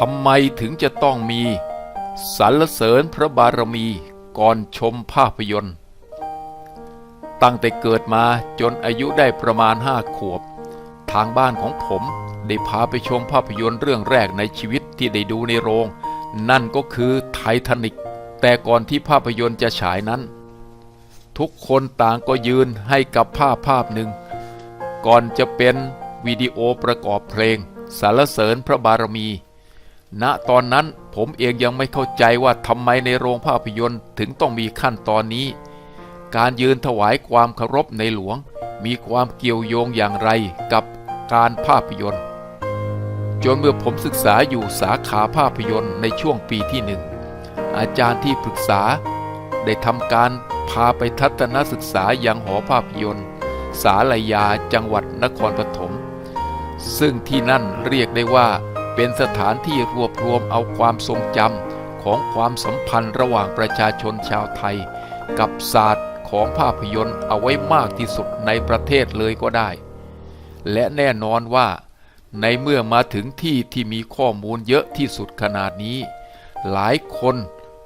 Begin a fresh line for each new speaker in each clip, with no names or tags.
ทำไมถึงจะต้องมีสรรเสริญพระบารมีก่อนชมภาพยนตร์ ตั้งแต่เกิดมาจนอายุได้ประมาณห้าขวบ ทางบ้านของผมได้พาไปชมภาพยนตร์เรื่องแรกในชีวิตที่ได้ดูในโรง นั่นก็คือไททานิกแต่ก่อนที่ภาพยนตร์จะฉายนั้น ทุกคนต่างก็ยืนให้กับภาพภาพหนึ่ง ก่อนจะเป็นวิดีโอประกอบเพลงสรรเสริญพระบารมี ณตอนนั้นผมเองยังไม่เข้าใจว่าทำไมในโรงภาพยนตร์ถึงต้องมีขั้นตอนนี้ การยืนถวายความเคารพในหลวง มีความเกี่ยวโยงอย่างไรกับการภาพยนตร์ จนเมื่อผมศึกษาอยู่สาขาภาพยนตร์ในช่วงปีที่หนึ่งอาจารย์ที่ปรึกษา ได้ทำการพาไปทัศนศึกษายังหอภาพยนตร์ สาลายาจังหวัดนครปฐมซึ่งที่นั่นเรียกได้ว่า เป็นสถานที่รวบรวมเอาความทรงจำของความสัมพันธ์ระหว่างประชาชนชาวไทย กับศาสตร์ของภาพยนตร์เอาไว้มากที่สุดในประเทศเลยก็ได้ และแน่นอนว่า ในเมื่อมาถึงที่ที่มีข้อมูลเยอะที่สุดขนาดนี้ หลายคน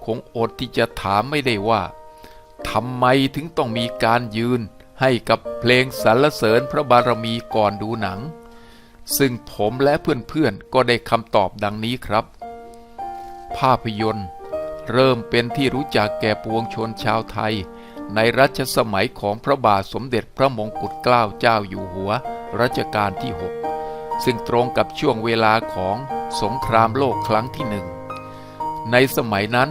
คงอดที่จะถามไม่ได้ว่าทำไมถึงต้องมีการยืนให้กับเพลงสรรเสริญพระบารมีก่อนดูหนัง ซึ่งผมและเพื่อนๆก็ได้คำตอบดังนี้ครับ ภาพยนตร์ เริ่มเป็นที่รู้จักแก่ปวงชนชาวไทย ในรัชสมัยของพระบาทสมเด็จพระมงกุฎเกล้าเจ้าอยู่หัวรัชกาลที่ 6 ซึ่งตรงกับช่วงเวลาของสงครามโลกครั้งที่หนึ่ง ในสมัยนั้น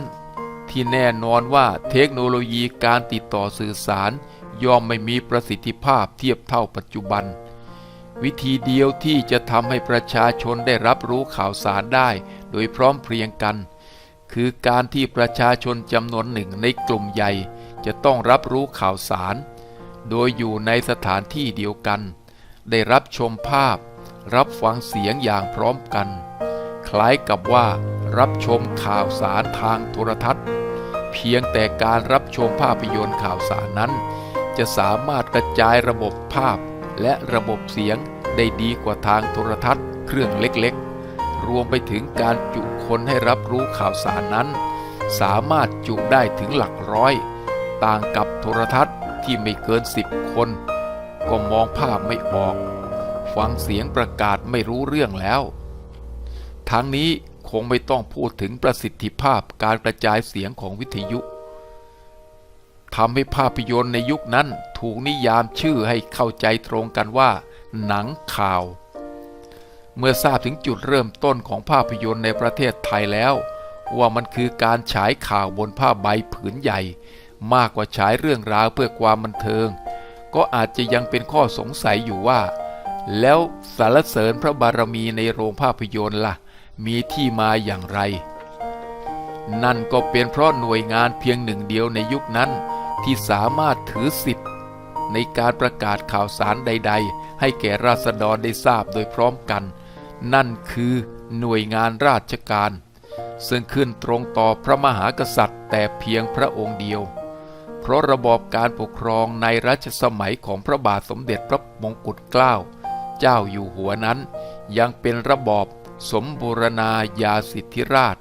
ที่แน่นอนว่าเทคโนโลยีการติดต่อสื่อสารย่อมไม่มีประสิทธิภาพเทียบเท่าปัจจุบัน วิธีเดียวที่จะทำให้ประชาชนได้รับรู้ข่าวสารได้ โดยพร้อมเพรียงกัน คือการที่ประชาชนจำนวนหนึ่งในกลุ่มใหญ่ จะต้องรับรู้ข่าวสาร โดยอยู่ในสถานที่เดียวกัน ได้รับชมภาพ รับฟังเสียงอย่างพร้อมกัน คล้ายกับว่า รับชมข่าวสารทางโทรทัศน์ เพียงแต่การรับชมภาพยนตร์ข่าวสารนั้น จะสามารถกระจายระบบภาพ และระบบเสียงได้ดีกว่าทางโทรทัศน์ เครื่องเล็กๆ รวมไปถึงการจุคนให้รับรู้ข่าวสารนั้น สามารถจุได้ถึงหลักร้อย ต่างกับโทรทัศน์ที่ไม่เกินสิบคน ก็มองภาพไม่ออก ฟังเสียงประกาศไม่รู้เรื่องแล้ว ทั้งนี้คงไม่ต้องพูดถึงประสิทธิภาพการกระจายเสียงของวิทยุ ทำให้ภาพยนตร์ในยุคนั้นถูกนิยามชื่อให้เข้าใจตรงกันว่า หนังข่าว เมื่อทราบถึงจุดเริ่มต้นของภาพยนตร์ในประเทศไทยแล้ว ว่ามันคือการฉายข่าวบนผ้าใบผืนใหญ่ มากกว่าฉายเรื่องราวเพื่อความบันเทิง ก็อาจจะยังเป็นข้อสงสัยอยู่ว่า แล้วสารเสริญพระบารมีในโรงภาพยนตร์ล่ะ มีที่มาอย่างไรนั่นก็เป็นเพราะหน่วยงานเพียงหนึ่งเดียวในยุคนั้น ที่สามารถถือสิทธิ์ ในการประกาศข่าวสารใด ๆ ให้แก่ราษฎรได้ทราบโดยพร้อมกัน นั่นคือหน่วยงานราชการ ซึ่งขึ้นตรงต่อพระมหากษัตริย์ แต่เพียงพระองค์เดียว เพราะระบอบการปกครองในรัชสมัยของพระบาทสมเด็จพระมงกุฎเกล้าเจ้าอยู่หัวนั้น ยังเป็นระบอบสมบูรณาญาสิทธิราช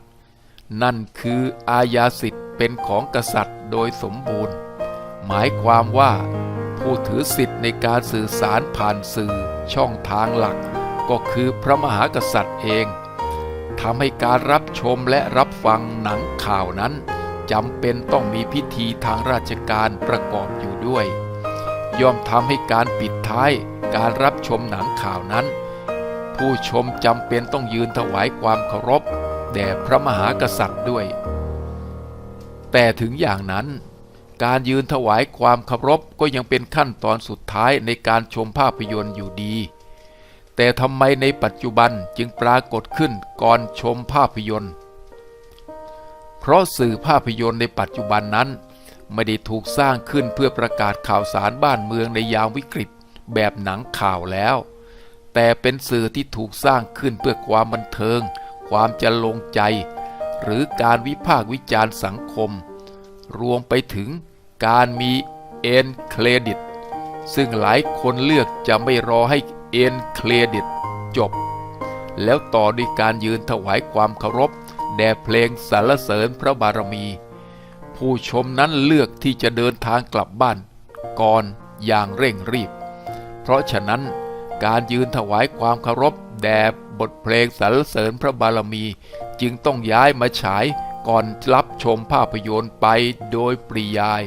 นั่นคืออาญาสิทธิ์เป็นของกษัตริย์โดยสมบูรณ์ หมายความว่า ผู้ถือสิทธิ์ในการสื่อสารผ่านสื่อช่องทางหลัก ก็คือพระมหากษัตริย์เองทำให้การรับชมและรับฟังหนังข่าวนั้นจำเป็นต้องมีพิธีทางราชการประกอบอยู่ด้วย ย่อมทำให้การปิดท้ายการรับชมหนังข่าวนั้น ผู้ชมจำเป็นต้องยืนถวายความเคารพแด่พระมหากษัตริย์ด้วย แต่ถึงอย่างนั้น การยืนถวายความเคารพก็ยังเป็นขั้นตอนสุดท้ายในการชมภาพยนตร์อยู่ดี แต่ทำไมในปัจจุบันจึงปรากฏขึ้นก่อนชมภาพยนตร์ เพราะสื่อภาพยนตร์ในปัจจุบันนั้น ไม่ได้ถูกสร้างขึ้นเพื่อประกาศข่าวสารบ้านเมืองในยามวิกฤตแบบหนังข่าวแล้ว แต่เป็นสื่อที่ถูกสร้างขึ้นเพื่อความบันเทิง ความจะลงใจ หรือการวิพากษ์วิจารณ์สังคม รวมไปถึง การมีเอ็นเครดิต ซึ่งหลายคนเลือกจะไม่รอให้เอ็นเครดิตจบ แล้วต่อด้วยการยืนถวายความเคารพ แด่เพลงสรรเสริญพระบารมี ผู้ชมนั้นเลือกที่จะเดินทางกลับบ้าน ก่อนอย่างเร่งรีบ เพราะฉะนั้นการยืนถวายความเคารพ แด่บทเพลงสรรเสริญพระบารมี จึงต้องย้ายมาฉายก่อนรับชมภาพยนตร์ไปโดยปริยาย